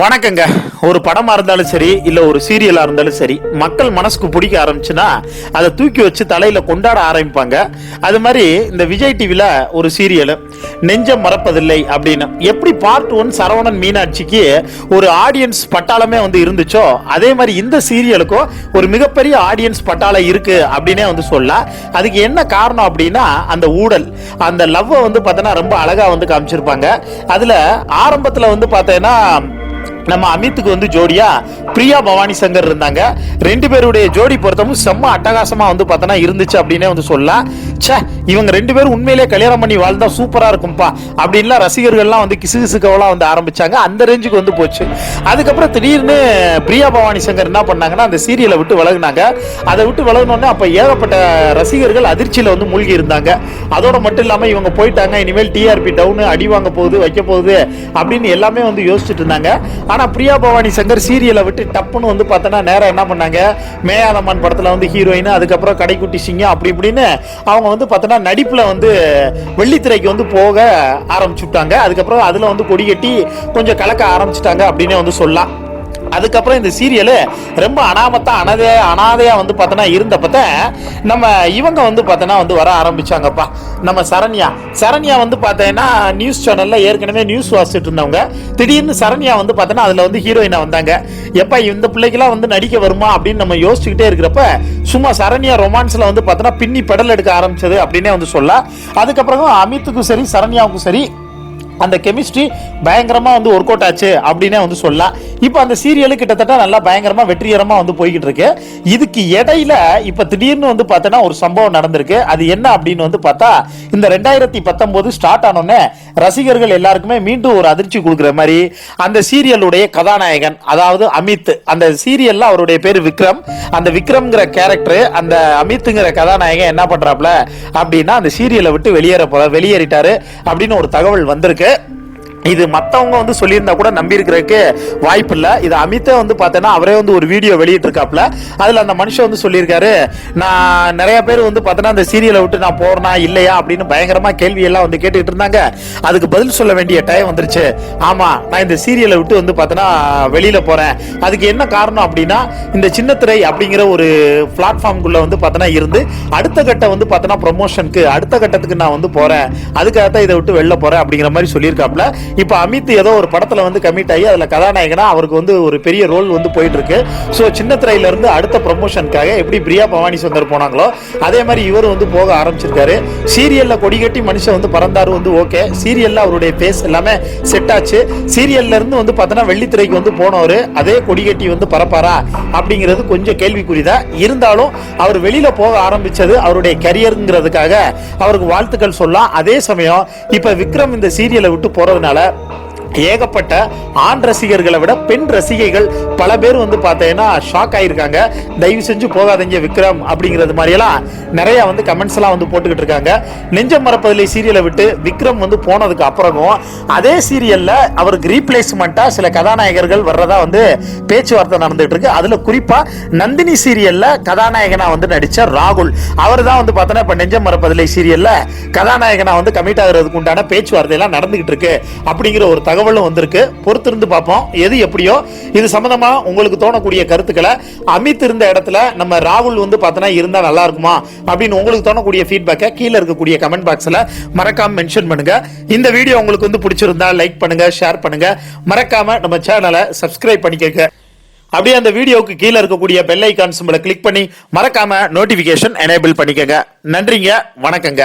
வணக்கங்க. ஒரு படமா இருந்தாலும் சரி இல்ல ஒரு சீரியலா இருந்தாலும் சரி மக்கள் மனசுக்கு பிடிக்க ஆரம்பிச்சுன்னா அதை தூக்கி வச்சு தலையில கொண்டாட ஆரம்பிப்பாங்க. அது மாதிரி இந்த விஜய் டிவில ஒரு சீரியல் நெஞ்சம் மறப்பதில்லை அப்படின்னு. எப்படி பார்ட் ஒன் சரவணன் மீனாட்சிக்கு ஒரு ஆடியன்ஸ் பட்டாளமே வந்து இருந்துச்சோ அதே மாதிரி இந்த சீரியலுக்கும் ஒரு மிகப்பெரிய ஆடியன்ஸ் பட்டாளம் இருக்கு அப்படின்னே வந்து சொல்லலாம். அதுக்கு என்ன காரணம் அப்படின்னா அந்த ஊழல் அந்த லவ்வை வந்து பார்த்தோன்னா ரொம்ப அழகா வந்து காமிச்சிருப்பாங்க. அதுல ஆரம்பத்துல வந்து பார்த்தீங்கன்னா நம்ம அமித்துக்கு வந்து ஜோடியா பிரியா பவானி சங்கர் இருந்தாங்க. ரெண்டு பேருடைய ஜோடி பொருத்தமும் செம்ம அட்டகாசமா வந்து பார்த்தோன்னா இருந்துச்சு அப்படின்னே வந்து சொல்லலாம். ச்சே இவங்க ரெண்டு பேரும் உண்மையிலே கல்யாணம் பண்ணி வாழ்ந்தா சூப்பரா இருக்கும்பா அப்படின்லாம் ரசிகர்கள்லாம் வந்து கிசு கிசுக்கவெல்லாம் வந்து ஆரம்பிச்சாங்க. அந்த ரேஞ்சுக்கு வந்து போச்சு. அதுக்கப்புறம் திடீர்னு பிரியா பவானி சங்கர் என்ன பண்ணாங்கன்னா அந்த சீரியலை விட்டு விலகுனாங்க. அதை விட்டு விலகினோடனே அப்ப ஏகப்பட்ட ரசிகர்கள் அதிர்ச்சியில வந்து மூழ்கி இருந்தாங்க. அதோட மட்டும் இல்லாம இவங்க போயிட்டாங்க. இனிமேல் டிஆர்பி டவுன் அடி வாங்க போகுது வைக்க போகுது அப்படின்னு எல்லாமே வந்து யோசிச்சுட்டு இருந்தாங்க. ஆனால் பிரியா பவானி சங்கர் சீரியலை விட்டு டப்புன்னு வந்து பார்த்தோன்னா நேரம் என்ன பண்ணாங்க? மேயாதம்மான் படத்தில் வந்து ஹீரோயின் அதுக்கப்புறம் கடைக்குட்டி சிங்கம் அப்படி இப்படின்னு அவங்க வந்து பார்த்தோன்னா நடிப்பில் வந்து வெள்ளித்திரைக்கு வந்து போக ஆரம்பிச்சுட்டாங்க. அதுக்கப்புறம் அதில் வந்து கொடி கட்டி கொஞ்சம் கலக்க ஆரம்பிச்சிட்டாங்க அப்படின்னே வந்து சொல்லலாம். அதுக்கப்புறம் இந்த சீரியலு ரொம்ப அனாமத்தா அனாதையா அனாதையா வந்து பார்த்தோன்னா இருந்தப்பத்த நம்ம இவங்க வந்து பார்த்தோன்னா வந்து வர ஆரம்பிச்சாங்கப்பா. நம்ம சரண்யா. சரண்யா வந்து பார்த்தேன்னா நியூஸ் சேனல்ல ஏற்கனவே நியூஸ் வாசிட்டு இருந்தவங்க. திடீர்னு சரண்யா வந்து பார்த்தோன்னா அதுல வந்து ஹீரோயினா வந்தாங்க. எப்பா இந்த பிள்ளைக்கெல்லாம் வந்து நடிக்க வருமா அப்படின்னு நம்ம யோசிச்சுக்கிட்டே இருக்கிறப்ப சும்மா சரண்யா ரொமான்ஸ்ல வந்து பார்த்தோன்னா பின்னி பெடல் எடுக்க ஆரம்பிச்சது அப்படின்னே வந்து சொல்ல அதுக்கப்புறம் அமித்துக்கும் சரி சரண்யாவுக்கும் சரி அந்த கெமிஸ்ட்ரி பயங்கரமாக வந்து ஒர்க் அவுட் ஆச்சு அப்படின்னே வந்து சொல்லலாம். இப்போ அந்த சீரியலு கிட்டத்தட்ட நல்லா பயங்கரமாக வெற்றிகரமாக வந்து போய்கிட்டு இருக்கு இதுக்கு இடையில இப்போ திடீர்னு வந்து பார்த்தோன்னா ஒரு சம்பவம் நடந்திருக்கு. அது என்ன அப்படின்னு வந்து பார்த்தா இந்த ரெண்டாயிரத்தி பத்தொம்போது ஸ்டார்ட் ஆனோடனே ரசிகர்கள் எல்லாருக்குமே மீண்டும் ஒரு அதிர்ச்சி கொடுக்குற மாதிரி அந்த சீரியலுடைய கதாநாயகன் அதாவது அமித் அந்த சீரியல்ல அவருடைய பேர் விக்ரம். அந்த விக்ரம்ங்கிற கேரக்டர் அந்த அமித்துங்கிற கதாநாயகன் என்ன பண்றாப்ல அப்படின்னா அந்த சீரியலை விட்டு வெளியேற போற வெளியேறிட்டாரு அப்படின்னு ஒரு தகவல் வந்திருக்கு. で இது மற்றவங்க வந்து சொல்லியிருந்தா கூட நம்பியிருக்கிறதுக்கு வாய்ப்பு இல்லை இது அமித்தே வந்து பார்த்தோன்னா அவரே வந்து ஒரு வீடியோ வெளியிட்டிருக்காப்ல அதில் அந்த மனுஷன் வந்து சொல்லியிருக்காரு நான் நிறைய பேர் வந்து பார்த்தோன்னா அந்த சீரியலை விட்டு நான் போறேனா இல்லையா? அப்படின்னு பயங்கரமாக கேள்வி எல்லாம் வந்து கேட்டுக்கிட்டு இருந்தாங்க. அதுக்கு பதில் சொல்ல வேண்டிய டைம் வந்துருச்சு. ஆமாம் நான் இந்த சீரியலை விட்டு வந்து பார்த்தோன்னா வெளியில் போகிறேன் அதுக்கு என்ன காரணம் அப்படின்னா இந்த சின்னத்திரை அப்படிங்கிற ஒரு பிளாட்ஃபார்ம்குள்ளே வந்து பார்த்தோன்னா இருந்து அடுத்த கட்டம் வந்து பார்த்தோன்னா ப்ரொமோஷனுக்கு அடுத்த கட்டத்துக்கு நான் வந்து போகிறேன் அதுக்காக தான் இதை விட்டு வெளில போகிறேன் அப்படிங்கிற மாதிரி சொல்லியிருக்காப்ல இப்போ அமித் ஏதோ ஒரு படத்தில் வந்து கமிட் ஆகி அதில் கதாநாயகனா அவருக்கு வந்து ஒரு பெரிய ரோல் வந்து போயிட்டு இருக்கு ஸோ சின்ன திரையிலேருந்து அடுத்த ப்ரொமோஷனுக்காக எப்படி பிரியா பவானி சுந்தர் போனாங்களோ அதே மாதிரி இவர் வந்து போக ஆரம்பிச்சிருக்காரு. சீரியலில் கொடி கட்டி மனுஷன் வந்து பறந்தாரு வந்து ஓகே சீரியலில் அவருடைய பேஸ் எல்லாமே செட் ஆச்சு. சீரியல்லேருந்து வந்து பார்த்தோன்னா வெள்ளித்திரைக்கு வந்து போனவர் அதே கொடி கட்டி வந்து பறப்பாரா அப்படிங்கிறது கொஞ்சம் கேள்விக்குறிதான் இருந்தாலும் அவர் வெளியில் போக ஆரம்பித்தது அவருடைய கரியருங்கிறதுக்காக அவருக்கு வாழ்த்துக்கள் சொல்லலாம். அதே சமயம் இப்போ விக்ரம் இந்த சீரியலை விட்டு போகிறதுனால போறதுனால ஏகப்பட்ட ஆண் ரசிகர்களை விட பெண் ரசிகைகள் பல பேர் வந்து பார்த்தீங்கன்னா ஷாக் ஆகியிருக்காங்க தயவு செஞ்சு போகாதீங்க விக்ரம் அப்படிங்கிறது மாதிரியெல்லாம் நிறைய வந்து கமெண்ட்ஸ் எல்லாம் வந்து போட்டுக்கிட்டு இருக்காங்க. நெஞ்சம் மறப்பதில்லை சீரியலை விட்டு விக்ரம் வந்து போனதுக்கு அப்புறமும் அதே சீரியலில் அவருக்கு ரீப்ளேஸ்மெண்ட்டாக சில கதாநாயகர்கள் வர்றதா வந்து பேச்சுவார்த்தை நடந்துட்டு இருக்கு. அதில் குறிப்பாக நந்தினி சீரியலில் கதாநாயகனாக வந்து நடித்த ராகுல். அவர் தான் வந்து பார்த்தோன்னா இப்போ நெஞ்சம் மறப்பதில்லை சீரியலில் கதாநாயகனாக வந்து கமிட் ஆகிறதுக்கு உண்டான பேச்சுவார்த்தை எல்லாம் நடந்துகிட்டு இருக்கு அப்படிங்கிற ஒரு தகவல் தகவலும் வந்திருக்கு. பொறுத்திருந்து பார்ப்போம். எது எப்படியோ இது சம்பந்தமா உங்களுக்கு தோணக்கூடிய கருத்துக்களை அமித் இருந்த இடத்துல நம்ம ராகுல் வந்து பார்த்தோன்னா இருந்தால் நல்லா இருக்குமா? அப்படின்னு உங்களுக்கு தோணக்கூடிய ஃபீட்பேக்கை கீழே இருக்கக்கூடிய கமெண்ட் பாக்ஸில் மறக்காம மென்ஷன் பண்ணுங்க. இந்த வீடியோ உங்களுக்கு வந்து பிடிச்சிருந்தா லைக் பண்ணுங்க ஷேர் பண்ணுங்க. மறக்காம நம்ம சேனலை சப்ஸ்கிரைப் பண்ணிக்கங்க. அப்படியே அந்த வீடியோவுக்கு கீழே இருக்கக்கூடிய பெல் ஐக்கான் சிம்பிளை கிளிக் பண்ணி மறக்காம நோட்டிபிகேஷன் எனேபிள் பண்ணிக்கங்க. நன்றிங்க வணக்கங்க.